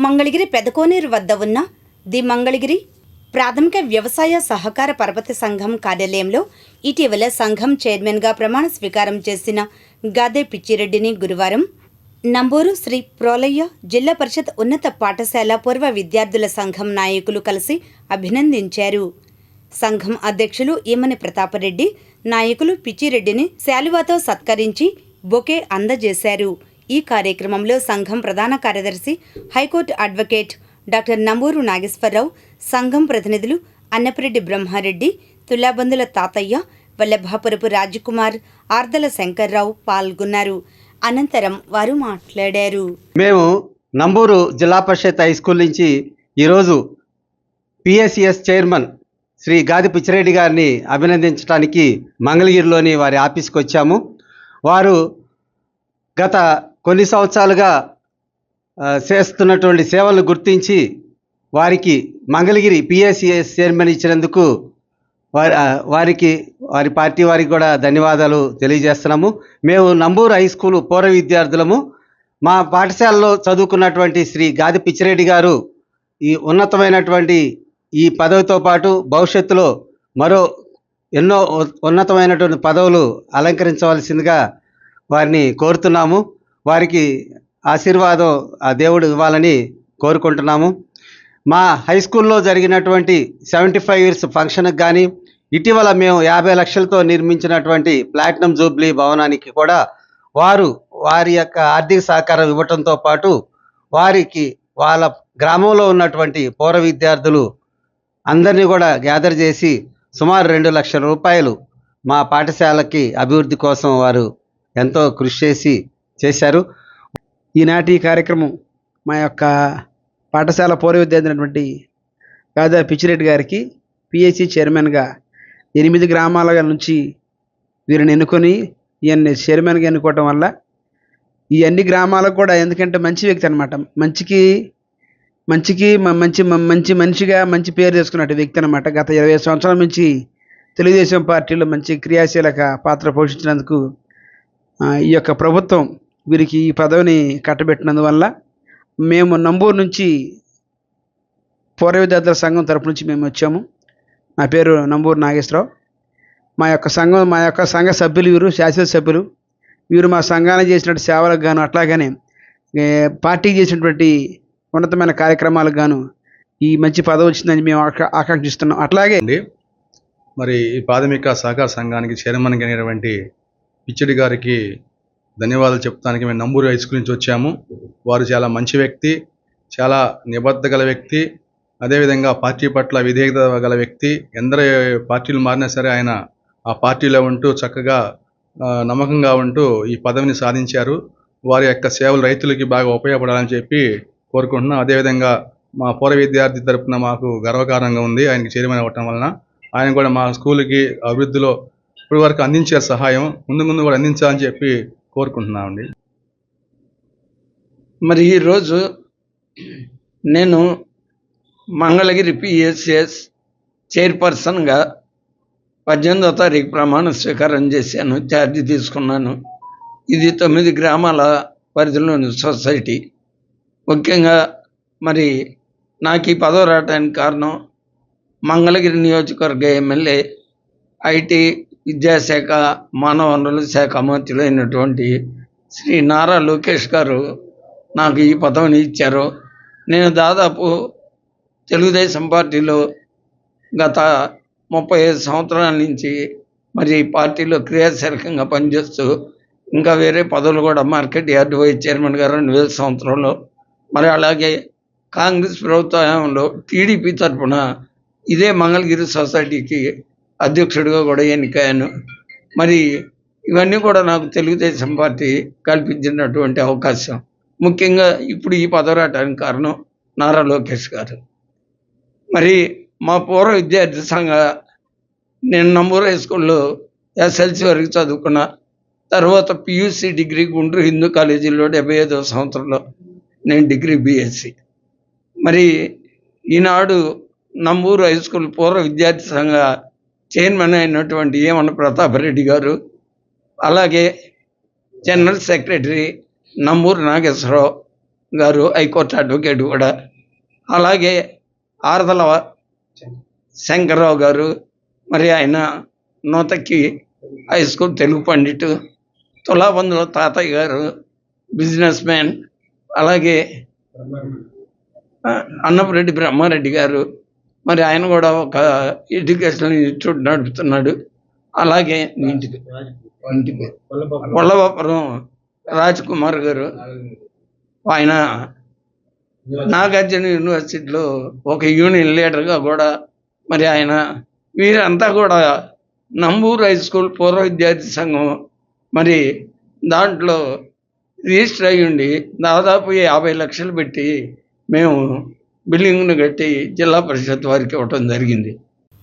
మంగళగిరి పెదకోనేరు వద్ద ఉన్న ది మంగళగిరి ప్రాథమిక వ్యవసాయ సహకార పరపతి సంఘం కార్యాలయంలో ఇటీవల సంఘం చైర్మన్గా ప్రమాణ స్వీకారం చేసిన గాదే పిచ్చిరెడ్డిని గురువారం నంబూరు శ్రీ ప్రోలయ్య జిల్లా పరిషత్ ఉన్నత పాఠశాల పూర్వ విద్యార్థుల సంఘం నాయకులు కలిసి అభినందించారు. సంఘం అధ్యక్షులు ఈమని ప్రతాపరెడ్డి నాయకులు పిచ్చిరెడ్డిని శాలువాతో సత్కరించి బొకే అందజేశారు. ఈ కార్యక్రమంలో సంఘం ప్రధాన కార్యదర్శి high court advocate doctor Namburu Nageswararao సంఘం ప్రతినిధులు అన్నపరెడ్డి బ్రహ్మారెడ్డి తులాబందుల తాతయ్య వల్లభాపురపు రాజకుమార్ ఆర్దల శంకర్రావు పాల్గొన్నారు. అనంతరం వారు మాట్లాడారు. మేము నంబూరు జిల్లా పరిషత్ హై స్కూల్ నుంచి ఈరోజు పిఎస్సిఎస్ చైర్మన్ శ్రీ గాది పిచ్చిరెడ్డి గారిని అభినందించడానికి మంగళగిరిలోని వారి ఆఫీస్కి వచ్చాము. వారు గత కొన్ని సంవత్సరాలుగా చేస్తున్నటువంటి సేవలను గుర్తించి వారికి మంగళగిరి పిఎస్సిఎస్ చైర్మన్ ఇచ్చినందుకు వారి వారికి వారి పార్టీ వారికి కూడా ధన్యవాదాలు తెలియజేస్తున్నాము. మేము నంబూరు హై స్కూల్ పూర్వ విద్యార్థులము. మా పాఠశాలలో చదువుకున్నటువంటి శ్రీ గాది పిచ్చిరెడ్డి గారు ఈ ఉన్నతమైనటువంటి ఈ పదవితో పాటు భవిష్యత్తులో మరో ఎన్నో ఉన్నతమైనటువంటి పదవులు అలంకరించవలసిందిగా వారిని కోరుతున్నాము. వారికి ఆశీర్వాదం ఆ దేవుడు ఇవ్వాలని కోరుకుంటున్నాము. మా హై స్కూల్లో జరిగినటువంటి సెవెంటీ ఫైవ్ ఇయర్స్ ఫంక్షన్కి కానీ ఇటీవల మేము యాభై లక్షలతో నిర్మించినటువంటి ప్లాటినం జూబ్లీ భవనానికి కూడా వారు వారి యొక్క ఆర్థిక సహకారం ఇవ్వటంతో పాటు వారికి వాళ్ళ గ్రామంలో ఉన్నటువంటి పౌర విద్యార్థులు అందరినీ కూడా గ్యాదర్ చేసి సుమారు రెండు లక్షల రూపాయలు మా పాఠశాలకి అభివృద్ధి కోసం వారు ఎంతో కృషి చేసి చేశారు. ఈనాటి కార్యక్రమం మా యొక్క పాఠశాల పౌర విద్యార్థి అయినటువంటి గాదా పిచ్చిరెడ్డి గారికి పిఎస్సి చైర్మన్గా ఎనిమిది గ్రామాల నుంచి వీరిని ఎన్నుకొని ఈయన్ని చైర్మన్గా ఎన్నుకోవటం వల్ల ఈ అన్ని గ్రామాలకు కూడా ఎందుకంటే మంచి వ్యక్తి అనమాట మంచికి మంచికి మంచి మంచి మనిషిగా మంచి పేరు చేసుకున్నట్టు వ్యక్తి అనమాట గత ఇరవై సంవత్సరాల నుంచి తెలుగుదేశం పార్టీలో మంచి క్రియాశీలక పాత్ర పోషించినందుకు ఈ యొక్క ప్రభుత్వం వీరికి ఈ పదవిని కట్టబెట్టినందువల్ల మేము నంబూరు నుంచి పూర్వ విద్యార్థుల సంఘం తరపు నుంచి మేము వచ్చాము. నా పేరు నంబూరు నాగేశ్వరరావు. మా యొక్క సంఘం మా యొక్క సంఘ సభ్యులు వీరు శాశ్వత సభ్యులు. వీరు మా సంఘానికి చేసినటువంటి సేవలకు గాను అట్లాగనే పార్టీకి చేసినటువంటి ఉన్నతమైన కార్యక్రమాలకు గాను ఈ మంచి పదవి వచ్చిందని మేము ఆకా- ఆకాంక్షిస్తున్నాం. అట్లాగే మరి ఈ ప్రాథమిక సహకార సంఘానికి చైర్మన్ అయినటువంటి పిచ్చడి గారికి ధన్యవాదాలు చెప్తానికి మేము నంబూరు హై స్కూల్ నుంచి వచ్చాము. వారు చాలా మంచి వ్యక్తి చాలా నిబద్ధ గల వ్యక్తి అదేవిధంగా పార్టీ పట్ల విధేయత గల వ్యక్తి. ఎందరు పార్టీలు మారినా సరే ఆయన ఆ పార్టీలో ఉంటూ చక్కగా నమ్మకంగా ఉంటూ ఈ పదవిని సాధించారు. వారి యొక్క సేవలు రైతులకి బాగా ఉపయోగపడాలని చెప్పి కోరుకుంటున్నాం. అదేవిధంగా మా పూర్వ విద్యార్థి తరపున మాకు గర్వకారణంగా ఉంది. ఆయనకి చైర్మన్ అవ్వటం వలన ఆయన కూడా మా స్కూల్కి అభివృద్ధిలో ఇప్పటి వరకు అందించారు సహాయం ముందు ముందు కూడా అందించాలని చెప్పి కోరుకుంటున్నామండి. మరి ఈరోజు నేను మంగళగిరి పిఎస్ఎస్ చైర్పర్సన్గా పద్దెనిమిదో తారీఖు ప్రమాణ స్వీకారం చేశాను ఛార్జీ తీసుకున్నాను. ఇది తొమ్మిది గ్రామాల పరిధిలోని సొసైటీ. ముఖ్యంగా మరి నాకు ఈ పదవి రావడానికి కారణం మంగళగిరి నియోజకవర్గ ఎమ్మెల్యే ఐటీ విద్యాశాఖ మానవ వనరుల శాఖ మంత్రులైనటువంటి శ్రీ నారా లోకేష్ గారు నాకు ఈ పదవిని ఇచ్చారు. నేను దాదాపు తెలుగుదేశం పార్టీలో గత ముప్పై ఐదు సంవత్సరాల నుంచి మరి ఈ పార్టీలో క్రియాశీలకంగా పనిచేస్తూ ఇంకా వేరే పదవులు కూడా మార్కెట్ యార్డ్ వైస్ చైర్మన్ గారు రెండు వేల సంవత్సరంలో మరి అలాగే కాంగ్రెస్ ప్రభుత్వంలో టీడీపీ తరఫున ఇదే మంగళగిరి సొసైటీకి అధ్యక్షుడిగా కూడా ఎన్నికయ్యాను. మరి ఇవన్నీ కూడా నాకు తెలుగుదేశం పార్టీ కల్పించినటువంటి అవకాశం. ముఖ్యంగా ఇప్పుడు ఈ పదవి రావడానికి కారణం నారా లోకేష్ గారు. మరి మా పూర్వ విద్యార్థి సంఘ నేను నంబూరు హై స్కూల్లో ఎస్ఎల్సి వరకు చదువుకున్న తర్వాత పియూసీ డిగ్రీ గుంటూరు హిందూ కాలేజీలో డెబ్బై ఐదవ సంవత్సరంలో నేను డిగ్రీ బీఎస్సీ. మరి ఈనాడు నంబూరు హై స్కూల్ పూర్వ విద్యార్థి సంఘ చైర్మన్ అయినటువంటి ఏమన్న ప్రతాపరెడ్డి గారు అలాగే జనరల్ సెక్రటరీ నంబూరు నాగేశ్వరరావు గారు హైకోర్టు అడ్వకేట్ కూడా. అలాగే ఆరదల శంకర్రావు గారు మరి ఆయన నూతక్కి హై స్కూల్ తెలుగు పండిట్ తులాబందుల తాతయ్య గారు బిజినెస్ మ్యాన్ అలాగే అన్నపురెడ్డి బ్రహ్మారెడ్డి గారు మరి ఆయన కూడా ఒక ఎడ్యుకేషనల్ ఇన్స్టిట్యూట్ నడుపుతున్నాడు. అలాగే ఇంటికి ఇంటికి. వల్లభపురం రాజ్ కుమార్ గారు. ఆయన నాగార్జున యూనివర్సిటీలో ఒక యూనియన్ లీడర్గా కూడా మరి ఆయన వీరంతా కూడా నంబూరు హై స్కూల్ పూర్వ విద్యార్థి సంఘం మరి దాంట్లో రిజిస్టర్ అయ్యి ఉండి దాదాపు యాభై లక్షలు పెట్టి మేము బిల్డింగ్ను కట్టి జిల్లా పరిషత్ వారికి ఇవ్వటం జరిగింది.